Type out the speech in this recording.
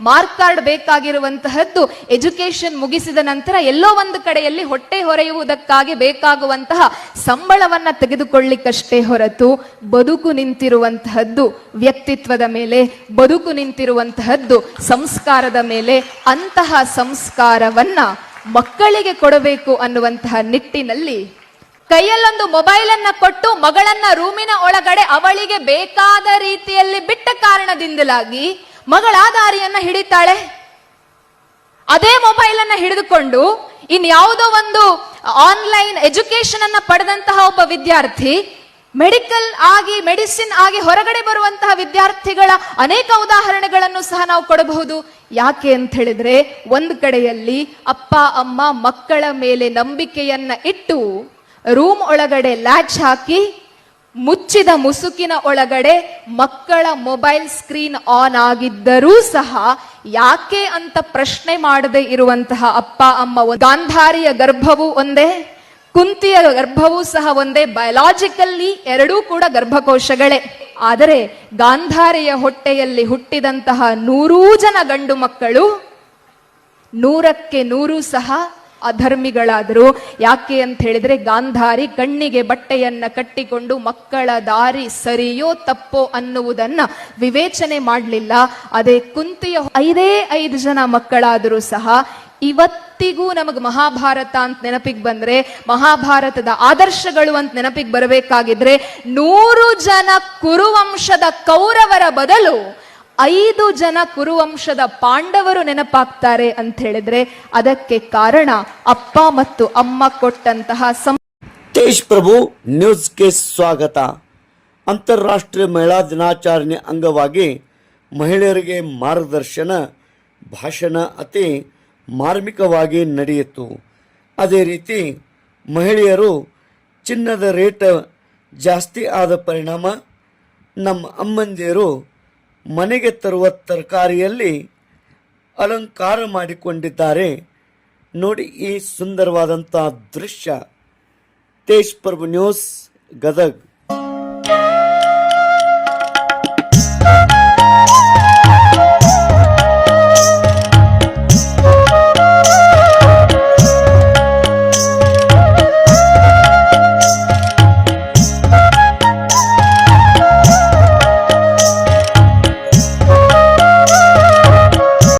Mark card ಬೇಕಾಗಿರುವಂತಹದ್ದು education ಮುಗಿಸಿದ ನಂತರ ಎಲ್ಲೋ ಒಂದು ಕಡೆಯಲ್ಲಿ ಹೊಟ್ಟೆ ಹೊರೆಯುವುದಕ್ಕಾಗಿ ಬೇಕಾಗುವಂತಹ ಸಂಬಳವನ್ನ ತೆಗೆದುಕೊಳ್ಳಿಕ್ಕಷ್ಟೇ ಹೊರತು ಬದುಕು ನಿಂತಿರುವಂತಹದ್ದು ವ್ಯಕ್ತಿತ್ವದ ಮೇಲೆ, ಬದುಕು ನಿಂತಿರುವಂತಹದ್ದು ಸಂಸ್ಕಾರದ ಮೇಲೆ ಅಂತಹ ಸಂಸ್ಕಾರವನ್ನ ಮಕ್ಕಳಿಗೆ ಕೊಡಬೇಕು ಅನ್ನುವಂತಹ ನಿಟ್ಟಿನಲ್ಲಿ ಕೈಯಲ್ಲೊಂದು ಮೊಬೈಲ್ ಅನ್ನ ಕೊಟ್ಟು ಮಗಳನ್ನ ರೂಮಿನ ಒಳಗಡೆ ಅವಳಿಗೆ ಬೇಕಾದ ರೀತಿಯಲ್ಲಿ ಬಿಟ್ಟ ಕಾರಣದಿಂದಲಾಗಿ ಮಗಳ ದಾರಿಯನ್ನ ಹಿಡಿತಾಳೆ. ಅದೇ ಮೊಬೈಲ್ ಅನ್ನ ಹಿಡಿದುಕೊಂಡು ಇನ್ಯಾವುದೋ ಒಂದು ಆನ್ಲೈನ್ ಎಜುಕೇಶನ್ ಅನ್ನ ಪಡೆದಂತಹ ಒಬ್ಬ ವಿದ್ಯಾರ್ಥಿ, ಮೆಡಿಕಲ್ ಆಗಿ, ಮೆಡಿಸಿನ್ ಆಗಿ ಹೊರಗಡೆ ಬರುವಂತಹ ವಿದ್ಯಾರ್ಥಿಗಳ ಅನೇಕ ಉದಾಹರಣೆಗಳನ್ನು ಸಹ ನಾವು ಕೊಡಬಹುದು. ಯಾಕೆ ಅಂತ ಹೇಳಿದ್ರೆ, ಒಂದು ಕಡೆಯಲ್ಲಿ ಅಪ್ಪ, ಅಮ್ಮ ಮಕ್ಕಳ ಮೇಲೆ ನಂಬಿಕೆಯನ್ನ ಇಟ್ಟು, ರೂಮ್ ಒಳಗಡೆ ಲ್ಯಾಚ್ ಹಾಕಿ ಮುಚ್ಚಿದ ಮುಸುಕಿನ ಒಳಗಡೆ ಮಕ್ಕಳ ಮೊಬೈಲ್ ಸ್ಕ್ರೀನ್ ಆನ್ ಆಗಿದ್ದರೂ ಸಹ ಯಾಕೆ ಅಂತ ಪ್ರಶ್ನೆ ಮಾಡದೆ ಇರುವಂತಹ ಅಪ್ಪ, ಅಮ್ಮ ಗಾಂಧಾರಿಯ ಗರ್ಭವು ಒಂದೇ, ಕುಂತಿಯ ಗರ್ಭವೂ ಸಹ ಒಂದೇ, ಬಯಲಾಜಿಕಲ್ಲಿ ಎರಡೂ ಕೂಡ ಗರ್ಭಕೋಶಗಳೇ. ಆದರೆ ಗಾಂಧಾರಿಯ ಹೊಟ್ಟೆಯಲ್ಲಿ ಹುಟ್ಟಿದಂತಹ ನೂರೂ ಜನ ಗಂಡು ಮಕ್ಕಳು ನೂರಕ್ಕೆ ನೂರು ಸಹ ಅಧರ್ಮಿಗಳಾದರು. ಯಾಕೆ ಅಂತ ಹೇಳಿದ್ರೆ ಗಾಂಧಾರಿ ಕಣ್ಣಿಗೆ ಬಟ್ಟೆಯನ್ನ ಕಟ್ಟಿಕೊಂಡು ಮಕ್ಕಳ ದಾರಿ ಸರಿಯೋ ತಪ್ಪೋ ಅನ್ನುವುದನ್ನ ವಿವೇಚನೆ ಮಾಡಲಿಲ್ಲ. ಅದೇ ಕುಂತಿಯ ಐದೇ ಐದು ಜನ ಮಕ್ಕಳಾದರೂ ಸಹ ಇವತ್ತಿಗೂ ನಮಗೆ ಮಹಾಭಾರತ ಅಂತ ನೆನಪಿಗೆ ಬಂದ್ರೆ, ಮಹಾಭಾರತದ ಆದರ್ಶಗಳು ಅಂತ ನೆನಪಿಗೆ ಬರಬೇಕಾಗಿದ್ರೆ ನೂರು ಜನ ಕುರುವಂಶದ ಕೌರವರ ಬದಲು ಐದು ಜನ ಕುರುವಂಶದ ಪಾಂಡವರು ನೆನಪಾಗ್ತಾರೆ ಅಂತ ಹೇಳಿದ್ರೆ ಅದಕ್ಕೆ ಕಾರಣ ಅಪ್ಪ ಮತ್ತು ಅಮ್ಮ ಕೊಟ್ಟಂತಹ ಸಂ ತೇಜ್ ಪ್ರಭು ನ್ಯೂಸ್ಗೆ ಸ್ವಾಗತ. ಅಂತಾರಾಷ್ಟ್ರೀಯ ಮಹಿಳಾ ದಿನಾಚರಣೆ ಅಂಗವಾಗಿ ಮಹಿಳೆಯರಿಗೆ ಮಾರ್ಗದರ್ಶನ, ಭಾಷಣ ಅತಿ ಮಾರ್ಮಿಕವಾಗಿ ನಡೆಯಿತು. ಅದೇ ರೀತಿ ಮಹಿಳೆಯರು ಚಿನ್ನದ ರೇಟ್ ಜಾಸ್ತಿ ಆದ ಪರಿಣಾಮ ನಮ್ಮ ಅಮ್ಮಂದಿರು ಮನೆಗೆ ತರುವ ತರಕಾರಿಯಲ್ಲಿ ಅಲಂಕಾರ ಮಾಡಿಕೊಂಡಿದ್ದಾರೆ. ನೋಡಿ ಈ ಸುಂದರವಾದಂತಹ ದೃಶ್ಯ. ತೇಜ್ ಪ್ರಭು ನ್ಯೂಸ್ ಗದಗ್.